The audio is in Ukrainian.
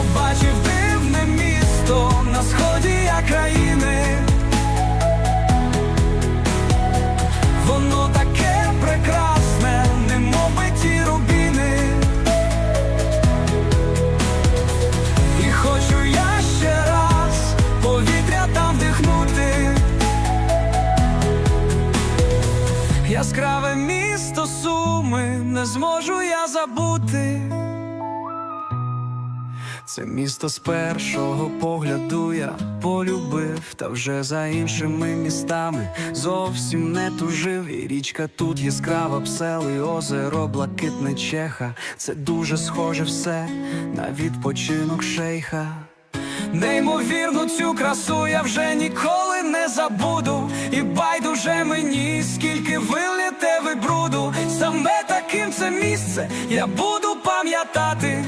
побачив дивне місто на сході країни. Воно таке прекрасне, немов би ті рубіни. І хочу я ще раз повітря там вдихнути. Яскраве місто суми не зможу я забути. Це місто з першого погляду я полюбив, та вже за іншими містами зовсім не тужив. І річка тут яскрава, псели, озеро, блакитне чеха. Це дуже схоже все на відпочинок шейха. Неймовірну цю красу я вже ніколи не забуду. І байдуже мені, скільки виліте ви бруду. Саме таким це місце я буду пам'ятати.